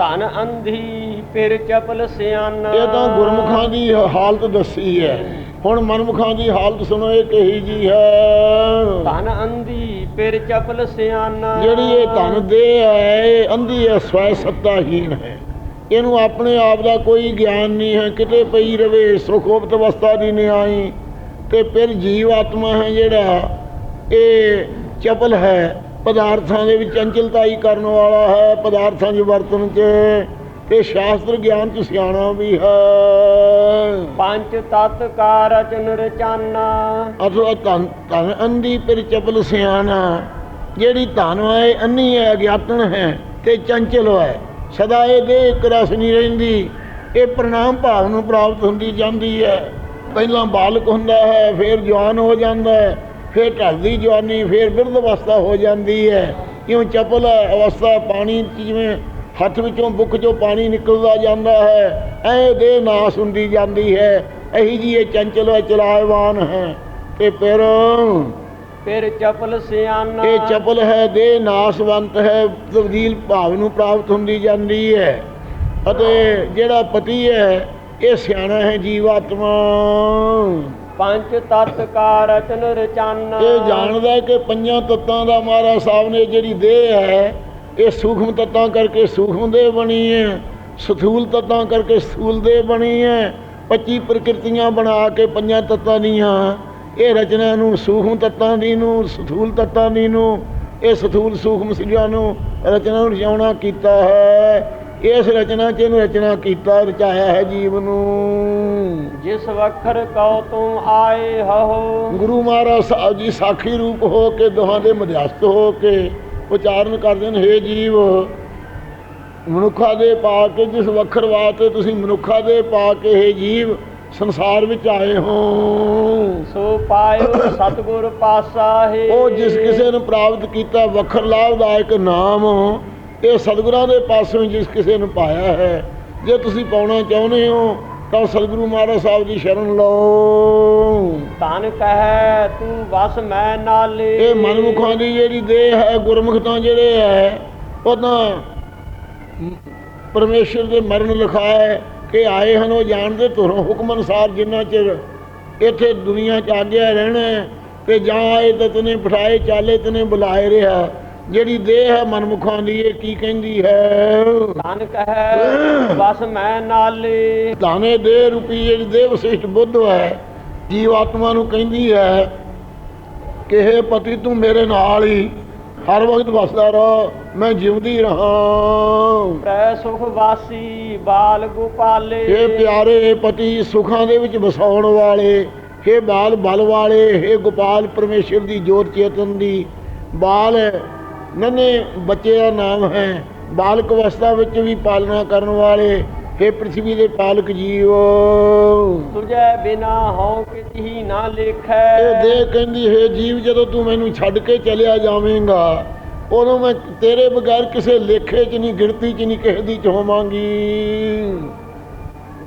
ਧਨ ਅੰਧੀ ਫਿਰ ਚਪਲ ਸਿਆਨਾ। ਇਹ ਤਾਂ ਗੁਰਮੁਖਾਂ ਦੀ ਹਾਲਤ ਦੱਸੀ ਹੈ। ਹੁਣ ਮਨਮੁਖਾਂ ਦੀ ਹਾਲਤ ਸੁਣੋ ਇਹ ਕਹੀ ਜੀ ਹੈ? ਧਨ ਅੰਧੀ ਫਿਰ ਚਪਲ ਸਿਆਨਾ। ਜਿਹੜੀ ਇਹ ਧਨ ਦੇ ਹੈ ਇਹ ਅੰਧੀ ਹੈ ਸਵੈ ਸੱਤਾਹੀਣ ਹੈ। ਇਹਨੂੰ ਆਪਣੇ ਆਪ ਦਾ ਕੋਈ ਗਿਆਨ ਨਹੀਂ ਹੈ ਕਿਤੇ ਪਈ ਰਵੇ ਸੁਖੋਪਤ ਅਵਸਥਾ ਦੀ ਨਹੀਂ ਆਈ ਤੇ ਫਿਰ ਜੀਵ ਆਤਮਾ ਹੈ ਜਿਹੜਾ ਇਹ ਚਪਲ ਹੈ। ਪਦਾਰਥਾਂ ਦੇ ਵਿੱਚ ਚੰਚਲਤਾਈ ਕਰਨ ਵਾਲਾ ਹੈ ਪਦਾਰਥਾਂ ਦੇ ਵਰਤਨ 'ਚ। ਤੇ ਸ਼ਾਸਤਰ ਗਿਆਨ 'ਚ ਸਿਆਣਾ ਵੀ ਹੈ। ਪੰਜ ਤਤ ਕਾ ਰਚਨ। ਅਥਵਾ ਧਨ ਧਨ ਅੰਧੀ ਪਰ ਚਪਲ ਸਿਆਣਾ। ਜਿਹੜੀ ਧਨ ਹੈ ਅੰਨੀ ਹੈ ਅਗਿਆਤਨ ਹੈ ਤੇ ਚੰਚਲ ਹੈ। ਸਦਾ ਇਹ ਦੇ ਇੱਕ ਰਸ ਨਹੀਂ ਰਹਿੰਦੀ। ਇਹ ਪ੍ਰਣਾਮ ਭਾਵ ਨੂੰ ਪ੍ਰਾਪਤ ਹੁੰਦੀ ਜਾਂਦੀ ਹੈ। ਪਹਿਲਾਂ ਬਾਲਕ ਹੁੰਦਾ ਹੈ ਫਿਰ ਜਵਾਨ ਹੋ ਜਾਂਦਾ ਹੈ। ਫਿਰ ਢਲਦੀ ਜਵਾਨੀ ਫਿਰ ਬਿਰਧ ਅਵਸਥਾ ਹੋ ਜਾਂਦੀ ਹੈ। ਕਿਉਂ ਚਪਲ ਅਵਸਥਾ ਪਾਣੀ ਜਿਵੇਂ ਹੱਥ ਵਿੱਚੋਂ ਬੁੱਕ 'ਚੋਂ ਪਾਣੀ ਨਿਕਲਦਾ ਜਾਂਦਾ ਹੈ ਐ ਦੇ ਨਾਸ ਹੁੰਦੀ ਜਾਂਦੀ ਹੈ। ਇਹੀ ਜੀ ਇਹ ਚੰਚਲ ਹੈ ਚਲਾਇਵਾਨ ਹੈ। ਤੇ ਫਿਰ ਫਿਰ ਚਪਲ ਸਿਆਨਾ ਇਹ ਚਪਲ ਹੈ ਦੇ ਨਾਸਵੰਤ ਹੈ ਤਬਦੀਲ ਭਾਵ ਨੂੰ ਪ੍ਰਾਪਤ ਹੁੰਦੀ ਜਾਂਦੀ ਹੈ। ਅਤੇ ਜਿਹੜਾ ਪਤੀ ਹੈ ਇਹ ਸਿਆਣਾ ਹੈ ਜੀਵਾਤਮਾ। ਪੰਜ ਤਤ ਕਾ ਰਚਨ ਰਚਾਨਾ। ਇਹ ਜਾਣਦਾ ਕਿ ਪੰਜਾਂ ਤੱਤਾਂ ਦਾ ਮਹਾਰਾਜ ਸਾਹਿਬ ਨੇ ਜਿਹੜੀ ਦੇਹ ਹੈ, ਇਹ ਸੂਖਮ ਤੱਤਾਂ ਕਰਕੇ ਸੂਖਮ ਦੇਹ ਬਣੀ ਹੈ। ਸਥੂਲ ਤੱਤਾਂ ਕਰਕੇ ਸਥੂਲ ਦੇਹ ਬਣੀ ਹੈ। 25 ਪ੍ਰਕਿਰਤੀਆਂ ਬਣਾ ਕੇ ਪੰਜਾਂ ਤੱਤਾਂ ਦੀਆਂ। ਇਹ ਰਚਨਾ ਨੂੰ ਸੂਖਮ ਤੱਤਾਂ ਦੀ ਨੂੰ, ਸਥੂਲ ਤੱਤਾਂ ਦੀ ਨੂੰ, ਇਹ ਸਥੂਲ ਸੂਖਮ ਸਿਜਾ ਨੂੰ ਰਚਨਾ ਨੂੰ ਰਚਾਉਣਾ ਕੀਤਾ ਹੈ। ਇਸ ਰਚਨਾ 'ਚ ਇਹਨੂੰ ਰਚਨਾ ਕੀਤਾ ਰਚਾਇਆ ਹੈ ਜੀਵ ਨੂੰ। ਜਿਸ ਵਖਰ ਕਉ ਤੂੰ ਆਏ ਹੋ ਗੁਰੂ ਮਹਾਰਾਜ ਸਾਹਿਬ ਜੀ ਸਾਖੀ ਰੂਪ ਹੋ ਕੇ ਦੋਹਾਂ ਦੇ ਮਧਿਅਸਤ ਹੋ ਕੇ ਉਚਾਰਨ ਕਰਦੇ ਨੇ हे ਜੀਵ ਮਨੁੱਖਾ ਦੇ ਪਾ ਕੇ ਜਿਸ ਵਖਰ ਵਾਸਤੇ ਤੁਸੀਂ ਮਨੁੱਖਾ ਦੇ ਪਾ ਕੇ हे ਜੀਵ ਸੰਸਾਰ ਵਿੱਚ ਆਏ ਹੋ। ਸੋ ਪਾਇਓ ਸਤਗੁਰ ਪਾਸਾ ਹੈ। ਉਹ ਜਿਸ ਕਿਸੇ ਨੂੰ ਪ੍ਰਾਪਤ ਕੀਤਾ ਵਖਰ ਲਾਭਦਾਇਕ ਨਾਮ ਇਹ ਸਤਿਗੁਰਾਂ ਦੇ ਪਾਸੋਂ ਜਿਸ ਕਿਸੇ ਨੂੰ ਪਾਇਆ ਹੈ ਜੇ ਤੁਸੀਂ ਪਾਉਣਾ ਚਾਹੁੰਦੇ ਹੋ ਤਾਂ ਸਤਿਗੁਰੂ ਮਹਾਰਾਜ ਸਾਹਿਬ ਦੀ ਸ਼ਰਨ ਲਓ। ਤਨ ਕਹੈ ਤੂੰ ਵਸ ਮੈਂ ਨਾਲੇ। ਇਹ ਮਨਮੁਖਾਂ ਦੀ ਜਿਹੜੀ ਦੇਹ ਹੈ ਗੁਰਮੁਖ ਤਾਂ ਜਿਹੜੇ ਹੈ ਉਹ ਤਾਂ ਪਰਮੇਸ਼ਰ ਦੇ ਮਰਨ ਲਿਖਾ ਹੈ ਕਿ ਆਏ ਹਨ ਉਹ ਜਾਣਦੇ ਤੁਰੋਂ ਹੁਕਮ ਅਨੁਸਾਰ ਜਿੰਨਾ ਚਿਰ ਇੱਥੇ ਦੁਨੀਆ 'ਚ ਆਗਿਆ ਰਹਿਣਾ ਤੇ ਜਾਂ ਆਏ ਤਾਂ ਤਨੇ ਬਿਠਾਏ ਚਾਲੇ ਤਨੇ ਬੁਲਾਏ ਰਿਹਾ। ਜਿਹੜੀ ਦੇਹ ਹੈ ਮਨਮੁਖਾਂ ਦੀ ਇਹ ਕੀ ਕਹਿੰਦੀ ਹੈ ਤਨ ਕਹੈ ਵਸ ਮੈਂ ਨਾਲੇ ਦਾਨੇ ਦੇ ਰੂਪੀ ਜਿਹੜੀ ਦੇਹ ਵਿਸ਼ਿਸ਼ਟ ਬੁੱਧ ਹੈ ਜੀਵ ਆਤਮਾ ਨੂੰ ਕਹਿੰਦੀ ਹੈ ਕਿ हे ਪਤੀ ਤੂੰ ਮੇਰੇ ਨਾਲ ਹੀ ਹਰ ਵਕਤ ਵਸਦਾ ਰਹ ਮੈਂ ਜਿਉਂਦੀ ਰਹਾ ਪ੍ਰੈ ਸੁਖ ਵਾਸੀ ਬਾਲ ਗੋਪਾਲੇ हे ਪਿਆਰੇ ਪਤੀ ਸੁਖਾਂ ਦੇ ਵਿੱਚ ਵਸਾਉਣ ਵਾਲੇ हे ਬਾਲ ਬਲ ਵਾਲੇ हे ਗੋਪਾਲ ਪਰਮੇਸ਼ਰ ਦੀ ਜੋਤ ਚੇਤਨ ਦੀ ਬਾਲ ਨਨੇ ਬੱਚੇ ਦਾ ਨਾਮ ਹੈ। ਬਾਲਕ ਅਵਸਥਾ ਵਿੱਚ ਵੀ ਪਾਲਣਾ ਕਰਨ ਵਾਲੇ। हे ਪ੍ਰithvi ਦੇ ਪਾਲਕ ਜੀਵ। ਤੁਝੈ ਬਿਨਾ ਹਉ ਕਿਤਹੀ ਨਾ ਲੇਖੈ। ਇਹ ਦੇ ਕਹਿੰਦੀ ਹੈ ਜੀਵ ਜਦੋਂ ਤੂੰ ਮੈਨੂੰ ਛੱਡ ਕੇ ਚਲਿਆ ਜਾਵੇਂਗਾ ਉਦੋਂ ਮੈਂ ਤੇਰੇ ਬਗੈਰ ਕਿਸੇ ਲੇਖੇ 'ਚ ਨਹੀਂ ਗਿਣਤੀ 'ਚ ਨਹੀਂ ਕਿਸੇ ਦੀ 'ਚ ਹੋਵਾਂਗੀ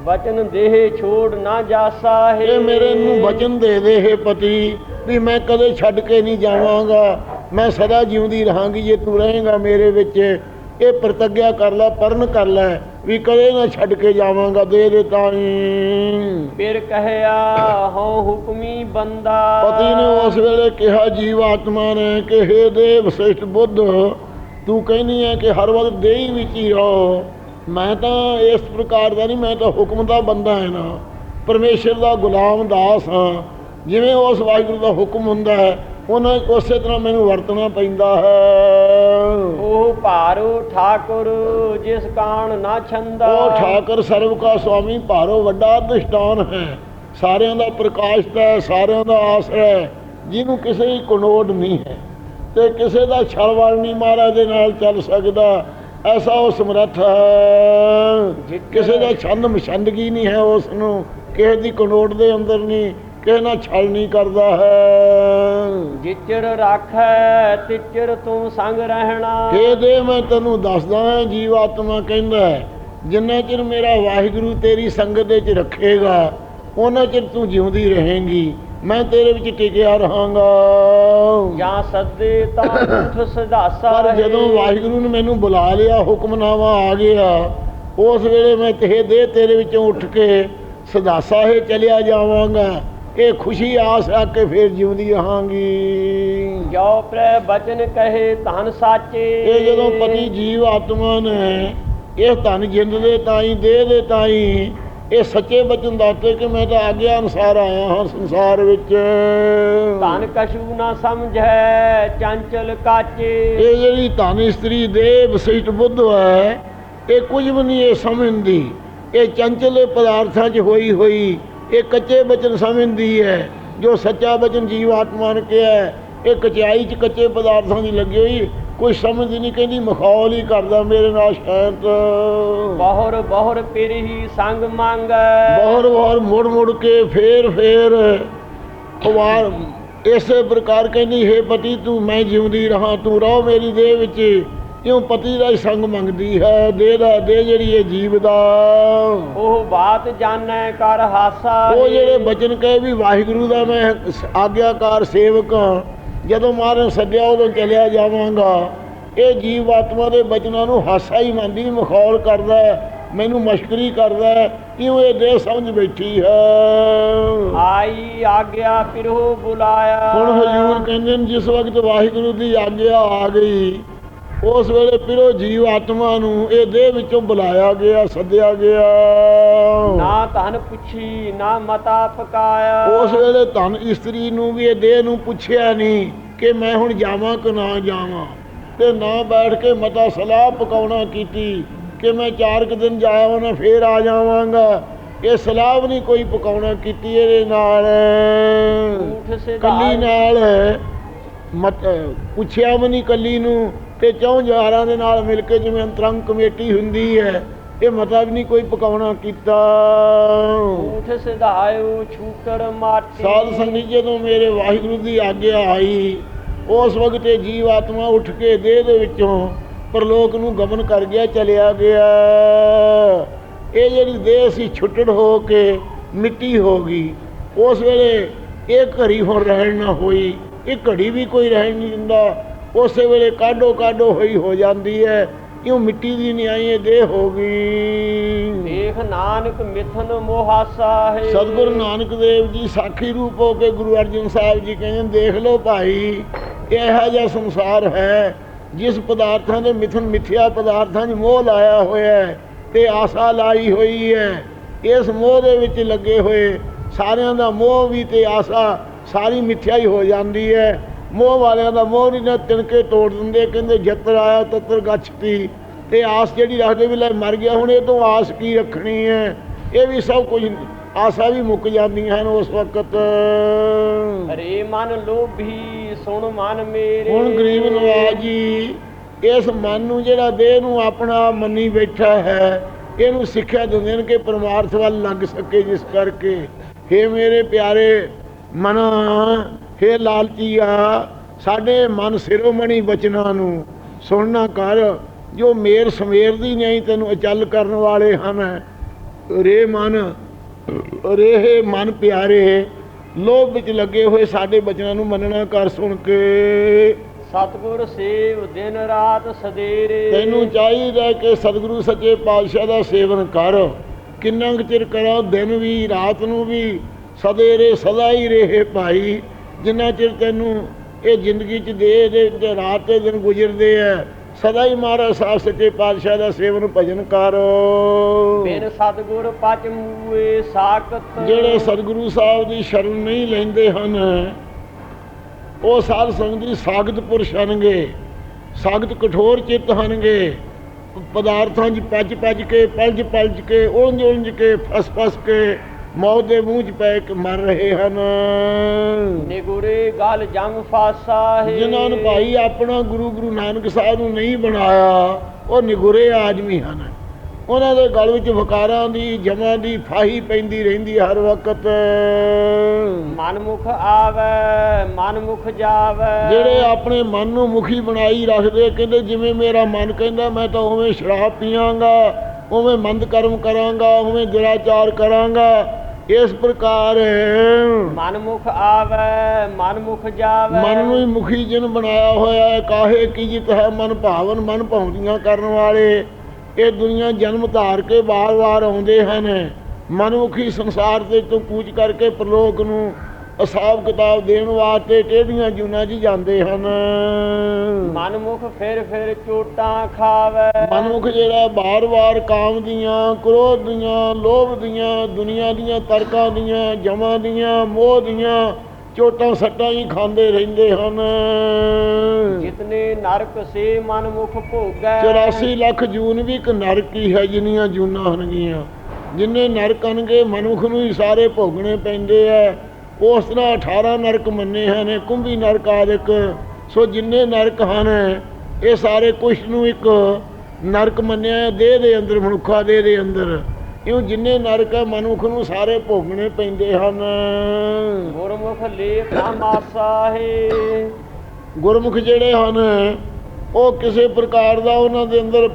ਵਚਨ ਦੇਹ ਛੋੜ ਨਾ ਜਾਸਾ ਹੈ। ਇਹ ਮੇਰੇ ਨੂੰ ਵਚਨ ਦੇ ਦੇ ਹੈ ਪਤੀ ਵੀ ਮੈਂ ਕਦੇ ਛੱਡ ਕੇ ਨਹੀਂ ਜਾਵਾਂਗਾ। ਮੈਂ ਸਦਾ ਜਿਉਂਦੀ ਰਹਾਂਗੀ ਜੇ ਤੂੰ ਰਹੇਗਾ ਮੇਰੇ ਵਿੱਚ ਇਹ ਪ੍ਰਤੱਗਿਆ ਕਰ ਲੈ ਪਰਨ ਕਰ ਲੈ ਵੀ ਕਦੇ ਨਾ ਛੱਡ ਕੇ ਜਾਵਾਂਗਾ ਦੇ ਦੇ ਤਾਈ। ਫਿਰ ਕਹਿਆ ਹਉ ਹੁਕਮੀ ਬੰਦਾ। ਪਤੀ ਨੇ ਉਸ ਵੇਲੇ ਕਿਹਾ ਜੀਵ ਆਤਮਾ ਨੇ ਕਿ हे ਦੇ ਵਿਸ਼ਿਸ਼ਟ ਬੁੱਧ ਤੂੰ ਕਹਿੰਦੀ ਹੈ ਕਿ ਹਰ ਵਕਤ ਦੇਹੀ ਵਿੱਚ ਹੀ ਰਹੋ। ਮੈਂ ਤਾਂ ਇਸ ਪ੍ਰਕਾਰ ਦਾ ਨਹੀਂ ਮੈਂ ਤਾਂ ਹੁਕਮ ਦਾ ਬੰਦਾ ਹਾਂ ਨਾ। ਪਰਮੇਸ਼ਰ ਦਾ ਗੁਲਾਮ ਦਾਸ ਹਾਂ। ਜਿਵੇਂ ਉਸ ਵਾਹਿਗੁਰੂ ਦਾ ਹੁਕਮ ਹੁੰਦਾ ਹੈ ਉਹਨਾਂ ਉਸੇ ਤਰ੍ਹਾਂ ਮੈਨੂੰ ਵਰਤਣਾ ਪੈਂਦਾ ਹੈ। ਉਹ ਭਾਰੋ ਠਾਕੁਰ ਜਿਸ ਕਾਣ ਨਾ ਛੰਦਾ। ਉਹ ਠਾਕਰ ਸਰਵ ਕਾ ਸੁਆਮੀ ਭਾਰੋ ਵੱਡਾ ਅਧਿਸ਼ਟਾਨ ਹੈ। ਸਾਰਿਆਂ ਦਾ ਪ੍ਰਕਾਸ਼ ਹੈ ਸਾਰਿਆਂ ਦਾ ਆਸਰਾ ਹੈ। ਜਿਹਨੂੰ ਕਿਸੇ ਦੀ ਕੋਨੋੜ ਨਹੀਂ ਹੈ ਤੇ ਕਿਸੇ ਦਾ ਛਲਵਲ ਨਹੀਂ ਮਹਾਰਾਜ ਦੇ ਨਾਲ ਚੱਲ ਸਕਦਾ। ਐਸਾ ਉਹ ਸਮਰੱਥ ਹੈ। ਕਿਸੇ ਦਾ ਛੰਦ ਮਛੰਦਗੀ ਨਹੀਂ ਹੈ ਉਸ ਨੂੰ ਕਿਸੇ ਦੀ ਕੋਨੋੜ ਦੇ ਅੰਦਰ ਨਹੀਂ। ਕਿਸੇ ਨਾਲ ਛਲ ਨਹੀਂ ਕਰਦਾ ਹੈ। ਜਿਚਰ ਰਾਖੈ ਤਿਚਰ ਤੂੰ ਸੰਗ ਰਹਿਣਾ। ਇਹ ਦੇ ਮੈਂ ਤੈਨੂੰ ਦੱਸਦਾ ਹਾਂ ਜੀਵ ਆਤਮਾ ਕਹਿੰਦਾ ਹੈ, ਜਿੰਨਾ ਚਿਰ ਮੇਰਾ ਵਾਹਿਗੁਰੂ ਤੇਰੀ ਸੰਗਤ ਵਿੱਚ ਰੱਖੇਗਾ ਉਹਨਾਂ ਚਿਰ ਤੂੰ ਜਿਉਂਦੀ ਰਹੇਂਗੀ ਮੈਂ ਤੇਰੇ ਵਿੱਚ ਟਿਕਿਆ ਰਹਾਂਗਾ। ਜਾਂ ਸੱਦੇ ਤਾਂ ਉਠ ਸਦਾਸਾ ਪਰ। ਜਦੋਂ ਵਾਹਿਗੁਰੂ ਨੇ ਮੈਨੂੰ ਬੁਲਾ ਲਿਆ ਹੁਕਮਨਾਮਾ ਆ ਗਿਆ ਉਸ ਵੇਲੇ ਮੈਂ ਤੇ ਦੇ ਤੇਰੇ ਵਿੱਚੋਂ ਉੱਠ ਕੇ ਸਦਾਸਾ ਹੈ ਚਲਿਆ ਜਾਵਾਂਗਾ। ਇਹ ਖੁਸ਼ੀ ਆਸ ਰੱਖ ਕੇ ਫੇਰ ਜਿਉਂਦੀ ਰਹਾਂਗੀ। ਜੋ ਪ੍ਰੈ ਬਚਨ ਕਹੇ ਧਨ ਸਾਚੇ। ਇਹ ਜਦੋਂ ਪਤੀ ਜੀਵ ਆਤਮਾ ਨੇ ਇਹ ਧਨ ਜਿੰਦ ਦੇ ਤਾਈ ਦੇ ਦੇ ਤਾਈ ਇਹ ਸੱਚੇ ਬਚਨ ਦਾਤੇ ਕਿ ਮੈਂ ਤਾਂ ਆਗਿਆ ਅਨੁਸਾਰ ਆਇਆ ਹਾਂ ਸੰਸਾਰ ਵਿੱਚ। ਧਨ ਕਛੂ ਨਾ ਸਮਝੈ ਚੰਚਲ ਕਾਚੇ। ਇਹ ਜਿਹੜੀ ਧਨ ਇਸਤਰੀ ਦੇ ਵਿਸ਼ਿਸ਼ਟ ਬੁੱਧ ਹੈ ਇਹ ਕੁਝ ਵੀ ਨਹੀਂ ਇਹ ਸਮਝਦੀ। ਇਹ ਚੰਚਲ ਪਦਾਰਥਾਂ 'ਚ ਹੋਈ ਹੋਈ ਇਹ ਕੱਚੇ ਬਚਨ ਸਮਝਦੀ ਹੈ ਜੋ ਸੱਚਾ ਬਚਨ ਜੀਵ ਆਤਮਾ ਨੇ ਕਿਹਾ ਹੈ, ਇਹ ਕਚਾਈ 'ਚ ਕੱਚੇ ਪਦਾਰਥਾਂ ਦੀ ਲੱਗੀ ਹੋਈ ਕੋਈ ਸਮਝ ਨਹੀਂ ਕਹਿੰਦੀ ਮਖੌਲ ਹੀ ਕਰਦਾ ਮੇਰੇ ਨਾਲ ਸ਼ਾਇਦ ਬਹੁਰ ਬਹੁਰ ਪਿਰਹੀ ਸੰਗ ਮੰਗੈ। ਬਹਰ ਬਹਰ ਮੁੜ ਮੁੜ ਕੇ ਫੇਰ ਫੇਰ ਵਾਰ ਇਸੇ ਪ੍ਰਕਾਰ ਕਹਿੰਦੀ ਹੈ ਪਤੀ ਤੂੰ ਮੈਂ ਜਿਉਂਦੀ ਰਹਾ ਤੂੰ ਰਹੋ ਮੇਰੀ ਦੇਹ ਵਿੱਚ। ਕਿਉਂ ਪਤੀ ਦਾ ਸੰਗ ਮੰਗਦੀ ਹੈ? ਦੇਹ ਦਾ ਦੇਹ ਜਿਹੜੀ ਹੈ ਜੀਵ ਦਾ। ਉਹ ਬਾਤ ਜਾਣੈ ਕਰ ਹਾਸਾ ਉਹ। ਜਿਹੜੇ ਬਚਨ ਕਹੇ ਵੀ ਵਾਹਿਗੁਰੂ ਦਾ ਮੈਂ ਆਗਿਆਕਾਰ ਸੇਵਕ ਹਾਂ ਜਦੋਂ ਮਾਰਨ ਸੱਦਿਆ ਉਦੋਂ ਚਲਿਆ ਜਾਵਾਂਗਾ। ਇਹ ਜੀਵ ਆਤਮਾ ਦੇ ਬਚਨਾਂ ਨੂੰ ਹਾਸਾ ਹੀ ਮੰਨਦੀ ਮਖੌਲ ਕਰਦਾ ਮੈਨੂੰ ਮਸ਼ਕਰੀ ਕਰਦਾ ਕਿਉਂ ਇਹ ਦੇਹ ਸਮਝ ਬੈਠੀ ਹੈ? ਆਈ ਆਗਿਆ ਪਿਰਹੁ ਬੁਲਾਇਆ। ਹੁਣ ਹਜੂਰ ਕਹਿੰਦੇ ਨੇ ਜਿਸ ਵਕਤ ਵਾਹਿਗੁਰੂ ਦੀ ਆਗਿਆ ਆ ਗਈ ਉਸ ਵੇਲੇ ਪਿਰੋ ਜੀਵ ਆਤਮਾ ਨੂੰ ਇਹ ਦੇਹ ਵਿੱਚੋਂ ਬੁਲਾਇਆ ਗਿਆ ਸੱਦਿਆ ਗਿਆ। ਨਾ ਧਨ ਪੁੱਛੀ ਨਾ ਮਤਾ ਪਕਾਇਆ ਉਸ ਵੇਲੇ ਧਨ ਇਸਤਰੀ ਨੂੰ ਵੀ ਇਹ ਦੇਹ ਨੂੰ ਪੁੱਛਿਆ ਨਹੀਂ ਕਿ ਮੈਂ ਹੁਣ ਜਾਵਾਂ ਕਿ ਨਾ ਜਾਵਾਂ। ਤੇ ਨਾ ਬੈਠ ਕੇ ਮਤਾ ਸਲਾਹ ਪਕਾਉਣਾ ਕੀਤੀ ਕਿ ਮੈਂ ਚਾਰ ਕੁ ਦਿਨ ਜਾਇਆ ਨਾ ਫੇਰ ਆ ਜਾਵਾਂਗਾ। ਇਹ ਸਲਾਹ ਵੀ ਨਹੀਂ ਕੋਈ ਪਕਾਉਣਾ ਕੀਤੀ ਇਹਦੇ ਨਾਲ। ਕੱਲੀ ਨਾਲ ਮਤ ਪੁੱਛਿਆ ਵੀ ਨਹੀਂ ਕੱਲੀ ਨੂੰ ਤੇ ਚੌਂ ਯਾਰਾਂ ਦੇ ਨਾਲ ਮਿਲ ਕੇ ਜਿਵੇਂ ਅੰਤਰੰਗ ਕਮੇਟੀ ਹੁੰਦੀ ਹੈ ਇਹ ਮਤਾ ਵੀ ਨਹੀਂ ਕੋਈ ਪਕਾਉਣਾ ਕੀਤਾ। ਊਠ ਸਿਧਾਇਓ ਛੂਟੜ ਮਾਟੀ। ਸਾਧ ਸੰਗਤ ਜਦੋਂ ਮੇਰੇ ਵਾਹਿਗੁਰੂ ਦੀ ਆਗਿਆ ਆਈ ਉਸ ਵਕਤ ਇਹ ਜੀਵ ਆਤਮਾ ਉੱਠ ਕੇ ਦੇਹ ਦੇ ਵਿੱਚੋਂ ਪਰਲੋਕ ਨੂੰ ਗਮਨ ਕਰ ਗਿਆ ਚਲਿਆ ਗਿਆ। ਇਹ ਜਿਹੜੀ ਦੇਹ ਸੀ ਛੁੱਟੜ ਹੋ ਕੇ ਮਿੱਟੀ ਹੋ ਗਈ। ਉਸ ਵੇਲੇ ਇਹ ਘੜੀ ਹੁਣ ਰਹਿਣ ਨਾ ਹੋਈ। ਇਹ ਘੜੀ ਵੀ ਕੋਈ ਰਹਿਣ ਨਹੀਂ ਦਿੰਦਾ। ਉਸੇ ਵੇਲੇ ਕਾਢੋ ਕਾਢੋ ਹੋਈ ਹੋ ਜਾਂਦੀ ਹੈ। ਕਿਉਂ ਮਿੱਟੀ ਦੀ ਨਹੀਂ ਆਈ ਇਹ ਦੇਹ ਹੋ ਗਈ? ਦੇਖ ਨਾਨਕ ਮਿਥਨ ਮੋਹਾਸਾ ਹੈ ਸਤਿਗੁਰੂ ਨਾਨਕ ਦੇਵ ਜੀ ਸਾਖੀ ਰੂਪ ਹੋ ਕੇ ਗੁਰੂ ਅਰਜਨ ਸਾਹਿਬ ਜੀ ਕਹਿੰਦੇ ਦੇਖ ਲਓ ਭਾਈ ਇਹ ਇਹੋ ਜਿਹਾ ਸੰਸਾਰ ਹੈ ਜਿਸ ਪਦਾਰਥਾਂ ਦੇ ਮਿਥਨ ਮਿਥਿਆ ਪਦਾਰਥਾਂ 'ਚ ਮੋਹ ਲਾਇਆ ਹੋਇਆ ਹੈ ਤੇ ਆਸਾ ਲਾਈ ਹੋਈ ਹੈ। ਇਸ ਮੋਹ ਦੇ ਵਿੱਚ ਲੱਗੇ ਹੋਏ ਸਾਰਿਆਂ ਦਾ ਮੋਹ ਵੀ ਤੇ ਆਸਾ ਸਾਰੀ ਮਿਥਿਆ ਹੀ ਹੋ ਜਾਂਦੀ ਹੈ। ਮੋਹ ਵਾਲਿਆਂ ਦਾ ਮੋਹ ਨਹੀਂ ਨਾ ਤਿਣਕੇ ਤੋੜ ਦਿੰਦੇ ਕਹਿੰਦੇ ਜਤਰ ਆਇਆ ਤਤਰ ਗਛਤੀ ਤੇ ਆਸ ਜਿਹੜੀ ਰੱਖਦੇ ਵੀ ਲੈ ਮਰ ਗਿਆ ਹੁਣ ਇਹ ਤੋਂ ਆਸ ਕੀ ਰੱਖਣੀ ਹੈ? ਇਹ ਵੀ ਸਭ ਕੁਝ ਆਸਾ ਵੀ ਮੁੱਕ ਜਾਂਦੀਆਂ ਹਨ ਉਸ ਵਕਤ। ਹਰੇ ਮਨ ਲੋਭੀ ਸੁਣ ਮਨ ਮੇਰੇ। ਹੁਣ ਗਰੀਬ ਨਵਾਜ ਜੀ ਇਸ ਮਨ ਨੂੰ ਜਿਹੜਾ ਦੇਹ ਨੂੰ ਆਪਣਾ ਮੰਨੀ ਬੈਠਾ ਹੈ ਇਹਨੂੰ ਸਿੱਖਿਆ ਦਿੰਦੇ ਨੇ ਕਿ ਪਰਮਾਰਥ ਵੱਲ ਲੱਗ ਸਕੇ ਜਿਸ ਕਰਕੇ। हे ਮੇਰੇ ਪਿਆਰੇ ਮਨ। हे ਲਾਲਚੀਆ ਸਾਡੇ ਮਨ ਸਿਰੋਮਣੀ ਬਚਨਾਂ ਨੂੰ ਸੁਣਨਾ ਕਰ ਜੋ ਮੇਰ ਸਮੇਰ ਦੀ ਨਹੀਂ ਤੈਨੂੰ ਅਚਲ ਕਰਨ ਵਾਲੇ ਹਨ। ਰੇ ਮਨ ਰੇ ਮਨ ਪਿਆਰੇ ਲੋਭ ਵਿੱਚ ਲੱਗੇ ਹੋਏ ਸਾਡੇ ਬਚਨਾਂ ਨੂੰ ਮੰਨਣਾ ਕਰ ਸੁਣ ਕੇ। ਸਤਗੁਰ ਸੇਵ ਦਿਨ ਰਾਤ ਸਦੇਰੇ ਤੈਨੂੰ ਚਾਹੀਦਾ ਕਿ ਸਤਿਗੁਰੂ ਸੱਚੇ ਪਾਤਸ਼ਾਹ ਦਾ ਸੇਵਨ ਕਰ। ਕਿੰਨਾ ਚਿਰ ਕਰਾਂ ਦਿਨ ਵੀ ਰਾਤ ਨੂੰ ਵੀ ਸਦੇਰੇ ਸਦਾ ਹੀ ਰਹੇ ਭਾਈ। ਜਿੰਨਾ ਚਿਰ ਤੈਨੂੰ ਇਹ ਜ਼ਿੰਦਗੀ ਚ ਦੇ ਦੇ ਰਾਤ ਤੇ ਦਿਨ ਗੁਜ਼ਰਦੇ ਆ ਸਦਾ ਹੀ ਮਹਾਰਾਜ ਸਾਹਿਬ ਸੱਚੇ ਪਾਤਸ਼ਾਹ ਦਾ ਸੇਵਨ ਭਜਨ ਕਰ। ਬਿਨ ਸਤਗੁਰ ਪਚ ਮੂਏ ਸਾਖਤ। ਜਿਹੜੇ ਸਤਿਗੁਰੂ ਸਾਹਿਬ ਦੀ ਸ਼ਰਨ ਨਹੀਂ ਲੈਂਦੇ ਹਨ ਉਹ ਸਾਧ ਸੰਗਤ ਦੀ ਸਾਖਤ ਪੁਰਸ਼ ਹਨਗੇ ਸਾਖਤ ਕਠੋਰ ਚਿੱਤ ਹਨਗੇ ਪਦਾਰਥਾਂ 'ਚ ਪੱਜ ਪੱਜ ਕੇ ਪਲਜ ਪਲਜ ਕੇ ਉਲਝ ਉਲਝ ਕੇ ਫਸ ਫਸ ਕੇ ਮੌਤ ਦੇ ਮੂੰਹ 'ਚ ਪੈ ਕੇ ਮਰ ਰਹੇ ਹਨ। ਨਿਗੁਰੇ ਗਲ ਜੰਗ ਫਾਸਾ ਹੈ। ਜਿਨ੍ਹਾਂ ਨੂੰ ਭਾਈ ਆਪਣਾ ਗੁਰੂ ਗੁਰੂ ਨਾਨਕ ਸਾਹਿਬ ਨੂੰ ਨਹੀਂ ਬਣਾਇਆ ਉਹ ਨਿਗੁਰੇ ਆਦਮੀ ਹਨ। ਉਹਨਾਂ ਦੇ ਗਲ ਵਿੱਚ ਵਕਾਰਾਂ ਦੀ ਜਮਾਂ ਦੀ ਫਾਹੀ ਪੈਂਦੀ ਰਹਿੰਦੀ ਹਰ ਵਕਤ। ਮਨ ਮੁਖ ਆਵੈ ਮਨ ਮੁਖ ਜਾਵੈ। ਜਿਹੜੇ ਆਪਣੇ ਮਨ ਨੂੰ ਮੁਖੀ ਬਣਾਈ ਰੱਖਦੇ ਕਹਿੰਦੇ ਜਿਵੇਂ ਮੇਰਾ ਮਨ ਕਹਿੰਦਾ ਮੈਂ ਤਾਂ ਉਵੇਂ ਸ਼ਰਾਬ ਪੀਵਾਂਗਾ ਉਵੇਂ ਮੰਦ ਕਰਮ ਕਰਾਂਗਾ ਉਵੇਂ ਦੁਰਾਚਾਰ ਕਰਾਂਗਾ। ਇਸ ਪ੍ਰਕਾਰ ਮਨ ਮੁਖ ਆਵੈ ਮਨ ਮੁਖ ਜਾਵੈ। ਮਨ ਨੂੰ ਹੀ ਮੁਖੀ ਜਨ ਬਣਾਇਆ ਹੋਇਆ ਹੈ ਕਾਹੇ ਕੀ ਜਿਤ ਹੈ ਮਨ ਭਾਵਨ ਮਨ ਭਾਉਂਦੀਆਂ ਕਰਨ ਵਾਲੇ। ਇਹ ਦੁਨੀਆ ਜਨਮ ਧਾਰ ਕੇ ਵਾਰ-ਵਾਰ ਆਉਂਦੇ ਹਨ। ਮਨੁੱਖੀ ਸੰਸਾਰ ਦੇ ਤੋਂ ਕੂਚ ਕਰਕੇ ਪ੍ਰਲੋਕ ਨੂੰ ਹਿਸਾਬ ਕਿਤਾਬ ਦੇਣ ਵਾਸਤੇ ਟੇਢੀਆਂ ਜੂਨਾਂ 'ਚ ਜਾਂਦੇ ਹਨ? ਮਨ ਮੁਖ ਫਿਰ ਫਿਰ ਚੋਟਾਂ ਖਾਵੈ। ਮਨੁੱਖ ਜਿਹੜਾ ਬਾਰ-ਬਾਰ ਕਾਮ ਦੀਆਂ ਕ੍ਰੋਧ ਦੀਆਂ ਲੋਭ ਦੀਆਂ ਦੁਨੀਆ ਦੀਆਂ ਤਰਕਾਂ ਦੀਆਂ ਜਮਾਂ ਦੀਆਂ ਮੋਹ ਦੀਆਂ ਚੋਟਾਂ ਸੱਟਾਂ ਹੀ ਖਾਂਦੇ ਰਹਿੰਦੇ ਹਨ। ਜਿਤਨੇ ਨਰਕ ਸੇ ਮਨ ਮੁਖ ਭੋਗੈ। 84 ਲੱਖ ਜੂਨ ਵੀ ਇੱਕ ਨਰਕ ਹੀ ਹੈ ਜਿੰਨੀਆਂ ਜੂਨਾਂ ਹੋਣਗੀਆਂ। ਜਿੰਨੇ ਨਰਕ ਹਨਗੇ ਮਨੁੱਖ ਨੂੰ ਹੀ ਸਾਰੇ ਭੋਗਣੇ ਪੈਂਦੇ ਆ। ਉਸ ਤਰ੍ਹਾਂ 18 ਨਰਕ ਮੰਨੇ ਹਨ ਕੁੰਭੀ ਨਰਕ ਆਦਿਕ ਸੋ ਜਿੰਨੇ ਨਰਕ ਹਨ ਇਹ ਸਾਰੇ ਕੁਛ ਨੂੰ ਇੱਕ ਨਰਕ ਮੰਨਿਆ ਹੈ ਦੇਹ ਦੇ ਅੰਦਰ ਮਨੁੱਖਾ ਦੇਹ ਦੇ ਅੰਦਰ। ਇਉਂ ਜਿੰਨੇ ਨਰਕ ਹੈ ਮਨੁੱਖ ਨੂੰ ਸਾਰੇ ਭੋਗਣੇ ਪੈਂਦੇ ਹਨ। ਗੁਰਮੁਖ ਲੇਖ ਨਾ ਮਾਸਾਹੇ ਗੁਰਮੁਖ ਜਿਹੜੇ ਹਨ ਉਹ ਕਿਸੇ ਪ੍ਰਕਾਰ ਦਾ ਉਹਨਾਂ ਦੇ ਅੰਦਰ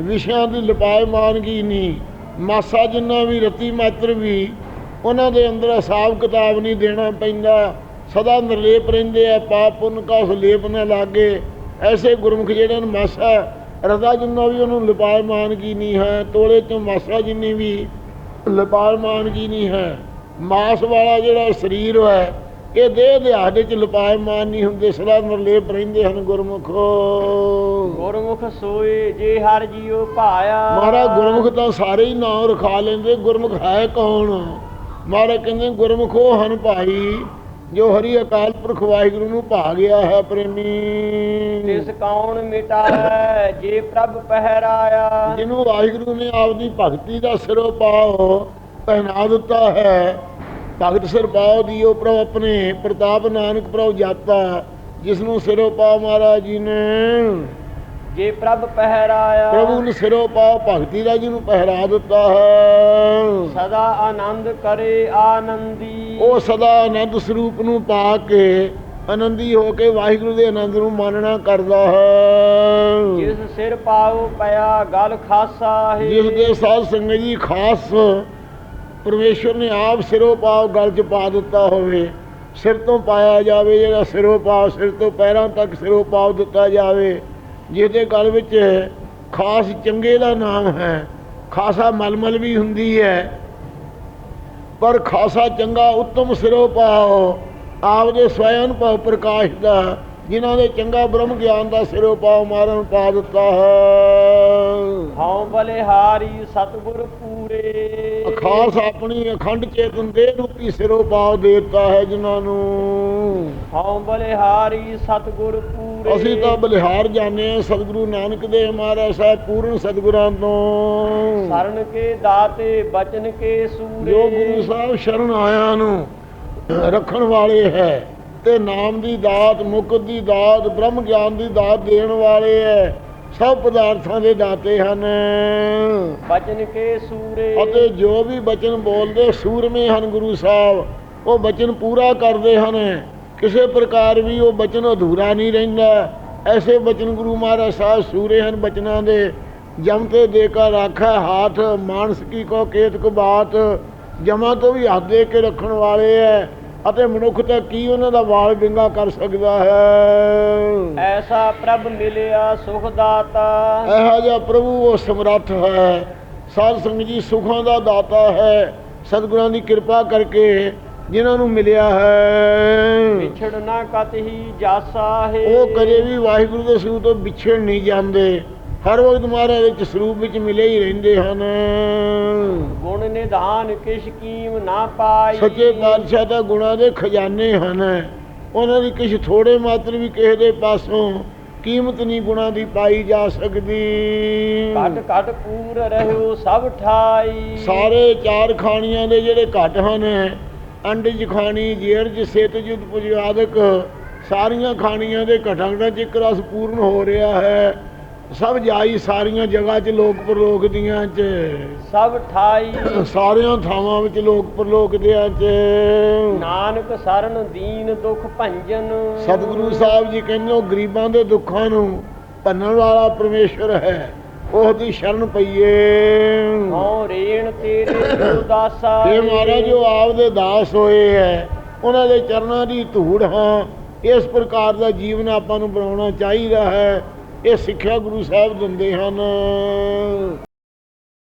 ਵਿਸ਼ਿਆਂ ਦੀ ਲਿਪਾਇਮਾਨਗੀ ਨਹੀਂ। ਮਾਸਾ ਜਿੰਨਾ ਵੀ ਰਤੀ ਮਾਤਰ ਵੀ ਉਹਨਾਂ ਦੇ ਅੰਦਰ ਹਿਸਾਬ ਕਿਤਾਬ ਨਹੀਂ ਦੇਣਾ ਪੈਂਦਾ। ਸਦਾ ਨਿਰਲੇਪ ਰਹਿੰਦੇ ਆ ਪਾਪ ਪੁੰਨ ਕਾ ਉਸ ਲੇਪ ਨਾ ਲਾਗੇ। ਐਸੇ ਗੁਰਮੁਖ ਜਿਹੜੇ ਨੇ ਮਾਸਾ ਰਦਾ ਜਿੰਨਾ ਵੀ ਉਹਨੂੰ ਲਿਪਾਇਮਾਨਗੀ ਨਹੀਂ ਹੈ ਤੋਲੇ ਤੋਂ ਮਾਸਾ ਜਿੰਨੀ ਵੀ ਲਿਪਾਇਮਾਨਗੀ ਨਹੀਂ ਹੈ। ਮਾਸ ਵਾਲਾ ਜਿਹੜਾ ਸਰੀਰ ਹੈ ਇਹ ਦੇਹ ਦੇ ਆਦੇ ਚ ਲਿਪਾਇਮਾਨ ਨਹੀਂ ਹੁੰਦੇ ਸਦਾ ਨਿਰਲੇਪ ਰਹਿੰਦੇ ਹਨ ਗੁਰਮੁਖੋ। ਗੁਰਮੁਖ ਸੋਏ ਜੇ ਹਰ ਜੀਉ ਭਾਇਆ। ਮਹਾਰਾਜ ਗੁਰਮੁਖ ਤਾਂ ਸਾਰੇ ਹੀ ਨਾਮ ਰਖਾ ਲੈਂਦੇ ਗੁਰਮੁਖ ਹੈ ਕੌਣ? ਮਹਾਰਾਜ ਕਹਿੰਦੇ ਗੁਰਮੁਖ ਹਨ ਭਾਈ ਜੋ ਹਰੀ ਅਕਾਲ ਪੁਰਖ ਵਾਹਿਗੁਰੂ ਨੂੰ ਭਾ ਗਿਆ ਹੈ ਪ੍ਰੇਮੀ। ਤਿਸ ਕੌਣ ਮਿਟਾਇ ਜੇ ਪ੍ਰਭ ਪਹਿਰਾਇਆ। ਜਿਹਨੂੰ ਵਾਹਿਗੁਰੂ ਨੇ ਆਪਦੀ ਭਗਤੀ ਦਾ ਸਿਰੋਂ ਪਾਓ ਪਹਿਨਾ ਦਿੱਤਾ ਹੈ। ਭਗਤ ਸਿਰ ਪਾਓ ਦਿਓ ਪ੍ਰਭ ਆਪਣੇ ਪ੍ਰਤਾਪ ਨਾਨਕ ਪ੍ਰਭ ਜਾਤਾ ਜਿਸ ਨੂੰ ਸਿਰੋਂ ਪਾ ਮਹਾਰਾਜ ਜੀ ਨੇ। ਜੇ ਪ੍ਰਭ ਪਹਿਰਾਇਆ। ਪ੍ਰਭੂ ਨੂੰ ਸਿਰੋਂ ਪਾਓ ਭਗਤੀ ਦਾ ਜਿਹਨੂੰ ਪਹਿਰਾ ਦਿੱਤਾ ਹੈ। ਸਦਾ ਆਨੰਦ ਕਰੇ ਆਨੰਦੀ। ਉਹ ਸਦਾ ਆਨੰਦ ਸਰੂਪ ਨੂੰ ਪਾ ਕੇ ਆਨੰਦੀ ਹੋ ਕੇ ਵਾਹਿਗੁਰੂ ਦੇ ਆਨੰਦ ਨੂੰ ਮਾਨਣਾ ਕਰਦਾ ਹੈ। ਜਿਸ ਸਿਰ ਪਾਉ ਪਿਆ ਗਲ ਖਾਸਾ ਹੈ। ਜਿਸ ਦੇ ਸਾਧ ਸੰਗਤ ਜੀ ਖਾਸ ਪਰਮੇਸ਼ਵਰ ਨੇ ਆਪ ਸਿਰੋਂ ਪਾਉ ਗਲ 'ਚ ਪਾ ਦਿੱਤਾ ਹੋਵੇ। ਸਿਰ ਤੋਂ ਪਾਇਆ ਜਾਵੇ ਜਿਹੜਾ ਸਿਰੋਂ ਪਾਉ ਸਿਰ ਤੋਂ ਪੈਰਾਂ ਤੱਕ ਸਿਰੋਂ ਪਾਉ ਦਿੱਤਾ ਜਾਵੇ। ਜਿਹਦੇ ਗਲ ਵਿੱਚ ਖਾਸ ਚੰਗੇ ਦਾ ਨਾਮ ਹੈ, ਖਾਸਾ ਮਲਮਲ ਵੀ ਹੁੰਦੀ ਹੈ, ਪਰ ਖਾਸਾ ਚੰਗਾ ਉੱਤਮ ਸਿਰੋਂ ਪਾਓ ਆਪਦੇ ਸਵੈ ਅਨੁਭਵ ਪ੍ਰਕਾਸ਼ ਦਾ ਜਿਨ੍ਹਾਂ ਦੇ ਚੰਗਾ ਬ੍ਰਹਮ ਗਿਆਨ ਦਾ ਸਿਰੋਂ ਪਾਓ ਮਾਰਨ ਪਾ ਦਿੱਤਾ ਹੈ। ਹਉ ਬਲਿਹਾਰੀ ਸਤਿਗੁਰ ਪੂਰੇ। ਖਾਸ ਆਪਣੀ ਅਖੰਡ ਚੇਤਨ ਦੇਹ ਰੂਪੀ ਸਿਰੋਂ ਪਾਓ ਦੇ ਦਿੱਤਾ ਹੈ ਜਿਨ੍ਹਾਂ ਨੂੰ। ਹਉ ਬਲਿਹਾਰੀ ਸਤਿਗੁਰ ਪੂਰੇ। ਅਸੀਂ ਤਾਂ ਬਲਿਹਾਰ ਜਾਂਦੇ ਹਾਂ ਸਤਿਗੁਰੂ ਨਾਨਕ ਦੇਵ ਮਹਾਰਾਜ ਸਾਹਿਬ ਪੂਰਨ ਸਤਿਗੁਰਾਂ ਤੋਂ। ਸਰਨ ਕੇ ਦਾਤੇ ਬਚਨ ਕੇ ਸੂਰੇ। ਜੋ ਗੁਰੂ ਸਾਹਿਬ ਸ਼ਰਨ ਆਇਆਂ ਨੂੰ ਰੱਖਣ ਵਾਲੇ ਹੈ। ਤੇ ਨਾਮ ਦੀ ਦਾਤ ਮੁਕਤ ਦੀ ਦਾਤ ਬ੍ਰਹਮ ਗਿਆਨ ਦੀ ਦਾਤ ਦੇਣ ਵਾਲੇ ਹੈ ਸਭ ਪਦਾਰਥਾਂ ਦੇ ਦਾਤੇ ਹਨ। ਬਚਨ ਕੇ ਸੂਰੇ। ਅਤੇ ਜੋ ਵੀ ਬਚਨ ਬੋਲਦੇ ਸੂਰਮੇ ਹਨ ਗੁਰੂ ਸਾਹਿਬ। ਉਹ ਬਚਨ ਪੂਰਾ ਕਰਦੇ ਹਨ। ਕਿਸੇ ਪ੍ਰਕਾਰ ਵੀ ਉਹ ਬਚਨ ਅਧੂਰਾ ਨਹੀਂ ਰਹਿੰਦਾ। ਐਸੇ ਬਚਨ ਗੁਰੂ ਮਹਾਰਾਜ ਸਾਹਿਬ ਸੂਰੇ ਹਨ ਬਚਨਾਂ ਦੇ। ਜਮ ਤੇ ਦੇ ਕਾ ਰਾਖਾ ਹਾਥ ਮਾਨਸ ਕੀ ਕੋ ਕੇਤ ਕੋ ਬਾਤ। ਜਮਾ ਤੋਂ ਵੀ ਹੱਥ ਦੇ ਕੇ ਰੱਖਣ ਵਾਲੇ ਹੈ ਅਤੇ ਮਨੁੱਖ ਤਾਂ ਕੀ ਉਹਨਾਂ ਦਾ ਵਾਲ ਵਿੰਗਾ ਕਰ ਸਕਦਾ ਹੈ? ਐਸਾ ਪ੍ਰਭ ਮਿਲਿਆ ਸੁਖ ਦਾਤਾ। ਇਹੋ ਜਿਹਾ ਪ੍ਰਭੂ ਉਹ ਸਮਰੱਥ ਹੈ। ਸਾਧ ਸੰਗਤ ਜੀ ਸੁਖਾਂ ਦਾ ਦਾਤਾ ਹੈ। ਸਤਿਗੁਰਾਂ ਦੀ ਕਿਰਪਾ ਕਰਕੇ ਜਿਨ੍ਹਾਂ ਨੂੰ ਮਿਲਿਆ ਹੈ। ਵਿਛੜ ਨਾ ਕਤ ਹੀ ਜਾਸਾ ਹੈ। ਉਹ ਕਦੇ ਵੀ ਵਾਹਿਗੁਰੂ ਦੇ ਸਰੂਪ ਤੋਂ ਵਿਛੜ ਨਹੀਂ ਜਾਂਦੇ। ਹਰ ਵਕਤ ਮਹਾਰਾਜ ਦੇ ਚ ਸਰੂਪ ਵਿੱਚ ਮਿਲੇ ਹੀ ਰਹਿੰਦੇ ਹਨ। ਗੁਣ ਨਿਧਾਨ ਕਿਛ ਕੀਮ ਨਾ ਪਾਈ। ਸੱਚੇ ਪਾਤਸ਼ਾਹ ਦਾ ਗੁਣਾਂ ਦੇ ਖਜ਼ਾਨੇ ਹਨ। ਉਹਨਾਂ ਦੀ ਕਿਛ ਥੋੜੇ ਮਾਤਰ ਵੀ ਕਿਸੇ ਦੇ ਪਾਸੋਂ ਕੀਮਤ ਨਹੀਂ ਗੁਣਾਂ ਦੀ ਪਾਈ ਜਾ ਸਕਦੀ। ਘਟ ਘਟ ਪੂਰ ਰਹਿਓ ਸਭ ਠਾਈ। ਸਾਰੇ ਚਾਰ ਖਾਣੀਆਂ ਦੇ ਜਿਹੜੇ ਘਟ ਹਨ ਅੰਡਜ ਖਾਣੀ ਜੇਰਜ ਸਿਤ ਜੁਦ ਪੁਜਾਦਕ ਸਾਰੀਆਂ ਖਾਣੀਆਂ ਦੇ ਘਟਾਂ ਘਟਾਂ ਚ ਇੱਕ ਰਸ ਪੂਰਨ ਹੋ ਰਿਹਾ ਹੈ। ਸਭ ਜਾਈ ਸਾਰੀਆਂ ਜਗ੍ਹਾ 'ਚ ਲੋਕ ਪਰਲੋਕ ਦੀਆਂ 'ਚ। ਸਭ ਠਾਈ। ਸਾਰਿਆਂ ਥਾਵਾਂ ਵਿੱਚ ਲੋਕ ਪਰਲੋਕ ਦਿਆਂ 'ਚ। ਨਾਨਕ ਸਰਨ ਦੀਨ ਦੁਖ ਭੰਜਨ। ਸਤਿਗੁਰੂ ਸਾਹਿਬ ਜੀ ਕਹਿੰਦੇ ਉਹ ਗਰੀਬਾਂ ਦੇ ਦੁੱਖਾਂ ਨੂੰ ਭੰਨਣ ਵਾਲਾ ਪਰਮੇਸ਼ਰ ਹੈ। ਉਹ ਦੀ ਸ਼ਰਨ ਪਈਏ। ਹਉ ਰੇਣ ਤੇਰੇ ਦਾਸਾ ਇਹ ਮਹਾਰਾਜ ਜੋ ਆਪਦੇ ਦਾਸ ਹੋਏ ਹੈ। ਉਹਨਾਂ ਦੇ ਚਰਨਾਂ ਦੀ ਧੂੜ ਹਾਂ। ਇਸ ਪ੍ਰਕਾਰ ਦਾ ਜੀਵਨ ਆਪਾਂ ਨੂੰ ਬਣਾਉਣਾ ਚਾਹੀਦਾ ਹੈ। ਇਹ ਸਿੱਖਿਆ ਗੁਰੂ ਸਾਹਿਬ ਦਿੰਦੇ ਹਨ।